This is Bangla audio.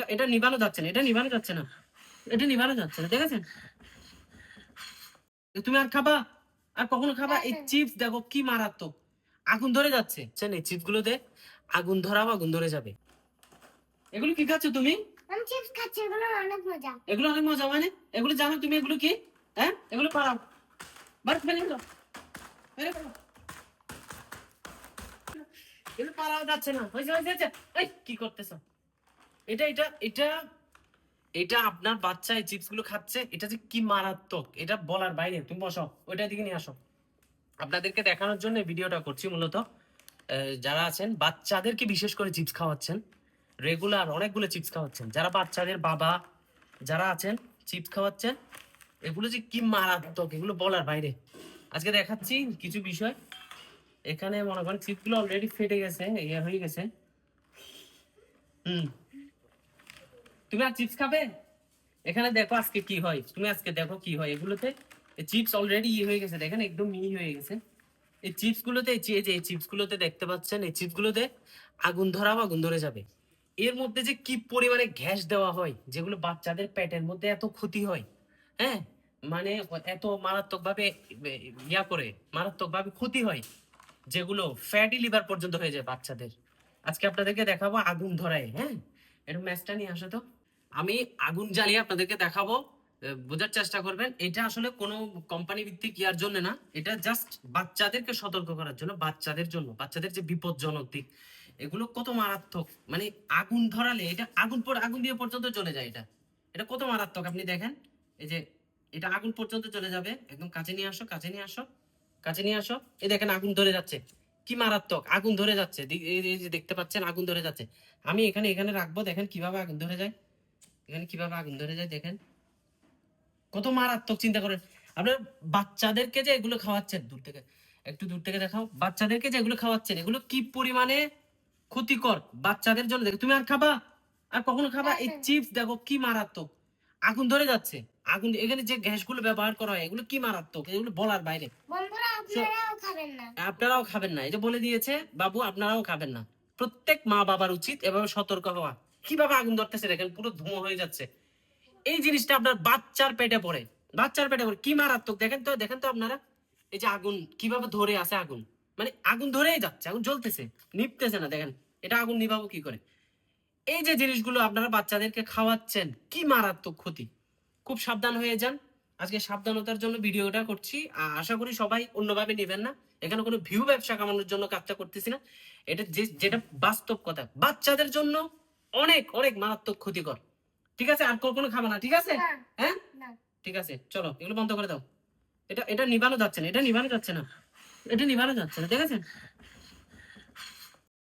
এটা এটা নিবানো যাচ্ছে না এটা নিবানো যাচ্ছে না। এটা নিবানো যাচ্ছে না দেখেছেন? তুমি আর খাবা আর কখনো খাবা? এই চিপস দেখো কি মারাত্মক। আগুন ধরে যাচ্ছে। বুঝছেন, এই চিপস গুলোতে আগুন ধরাও আগুন ধরে যাবে। এগুলো কি খাচ্ছ তুমি? আমি চিপস খাচ্ছি এগুলো অনেক মজা। এগুলো অনেক মজা মানে? এগুলো জানো তুমি এগুলো কি? হ্যাঁ? এগুলো পারাও বার ফেলে দিলো ফেলে ফেলো। এগুলো পারাও যাচ্ছে না। হয়েছে হয়েছে। এই কি করতেছ? এটা এটা এটা এটা আপনার বাচ্চা এই চিপস খাচ্ছে, এটা যে কি মারাত্মক, এটা বলার বাইরে তুমি বসো, ওইটার দিকে নিয়ে আসো। আপনাদেরকে দেখানোর জন্য ভিডিওটা করছি মূলত। যারা আছেন, বাচ্চাদেরকে বিশেষ করে চিপস খাওয়াচ্ছেন, রেগুলার অনেকগুলো চিপস খাওয়াচ্ছেন। যারা বাচ্চাদের বাবা, যারা আছেন, চিপস খাওয়াচ্ছেন, এগুলো যে কি মারাত্মক, এগুলো বলার বাইরে। আজকে দেখাচ্ছি কিছু বিষয়। এখানে মনে করেন চিপসগুলো অলরেডি ফেটে গেছে ইয়ে হয়ে গেছে। হুম। তুমি আর চিপস খাবে? এখানে দেখো আজকে কি হয়। তুমি আজকে দেখো কি হয়। এগুলোতে চিপস অলরেডি ইয়ে হয়ে গেছে। দেখেন একদম মিহি হয়ে গেছে। এই চিপস গুলোতে যে যে চিপস গুলোতে দেখতে পাচ্ছেন, এই চিপস গুলোতে আগুন ধরাও আগুন ধরে যাবে। এর মধ্যে যে কি পরিমাণে গ্যাস দেওয়া হয়, যেগুলো বাচ্চাদের পেটের মধ্যে এত ক্ষতি হয় হ্যাঁ? মানে এত মারাত্মকভাবে ইয়া করে, মারাত্মকভাবে ক্ষতি হয়, যেগুলো ফ্যাটি লিভার পর্যন্ত হয়ে যায় বাচ্চাদের। আজকে আপনাদেরকে দেখাবো আগুন ধরায় হ্যাঁ? একটু ম্যাচটা নিয়ে আসো তো। আমি আগুন জ্বালিয়ে আপনাদেরকে দেখাবো। বোঝার চেষ্টা করবেন, এটা আসলে কোনো কোম্পানি ভিত্তিক ইয়ার জন্য না, এটা জাস্ট বাচ্চাদেরকে সতর্ক করার জন্য, বাচ্চাদের জন্য, বাচ্চাদের যে বিপজ্জনক দিক, এগুলো কত মারাত্মক মানে আগুন ধরালে এটা আগুন পর, আগুন দিয়ে পর্যন্ত চলে যায় এটা। এটা কত মারাত্মক, আপনি দেখেন, এই যে এটা আগুন পর্যন্ত চলে যাবে, একদম কাছে নিয়ে আসো, কাছে নিয়ে আসো, কাছে নিয়ে আসো, এই দেখেন আগুন ধরে যাচ্ছে, কি মারাত্মক, আগুন ধরে যাচ্ছে এই যে দেখতে পাচ্ছেন, আগুন ধরে যাচ্ছে, আমি এখানে এখানে রাখব, দেখেন কীভাবে আগুন ধরে যায়। এখানে কীভাবে আগুন ধরে যায় দেখেন? কত মারাত্মক চিন্তা করেন আপনার বাচ্চাদেরকে যে এগুলো খাওয়াচ্ছেন দূর থেকে একটু দূর থেকে দেখাও। বাচ্চাদেরকে যে এগুলো খাওয়াচ্ছেন এগুলো কি পরিমাণে ক্ষতিকর? বাচ্চাদের জন্য দেখো তুমি আর খাবা? আর কখনো খাবা? এই চিপস দেখো কি মারাত্মক। আগুন ধরে যাচ্ছে। আগুন এখানে যে গ্যাসগুলো ব্যবহার করা হয় এগুলো কি মারাত্মক? এগুলো বলার বাইরে। আপনারাও খাবেন না। আপনারাও খাবেন না। এই যে বলে দিয়েছে বাবু আপনারাও খাবেন না। প্রত্যেক মা বাবার উচিত এভাবে সতর্ক হওয়া। কীভাবে আগুন ধরতেছে দেখেন, পুরো ধুঁয়ো হয়ে যাচ্ছে। এই জিনিসটা আপনার বাচ্চার পেটে পড়ে। বাচ্চার পেটে পড়ে। কি মারাত্মক? দেখেন তো দেখেন তো আপনারা, এই যে আগুন, কীভাবে ধরে আছে আগুন? মানে আগুন ধরেই যাচ্ছে, আগুন জ্বলতেছে নিপতেছে না, দেখেন। এটা আগুন নিভাবো কি করে? এই যে জিনিসগুলো আপনারা বাচ্চাদেরকে খাওয়াচ্ছেন, কি মারাত্মক ক্ষতি? খুব সাবধান হয়ে যান। আজকে সাবধানতার জন্য ভিডিওটা করছি। আশা করি সবাই অন্যভাবে নেবেন না। এখানে কোনো ভিউ ব্যবসা কামানোর জন্য কাজটা করতেছি না। এটা যে, যেটা বাস্তব কথা। বাচ্চাদের জন্য অনেক অনেক মারাত্মক ক্ষতিকর। ঠিক আছে? আর কখনো খাবে না ঠিক আছে? হ্যাঁ। ঠিক আছে চলো এগুলো বন্ধ করে দাও। এটা এটা নিবানো যাচ্ছে না এটা নিবানো যাচ্ছে না। এটা নিবানো যাচ্ছে না ঠিক আছে?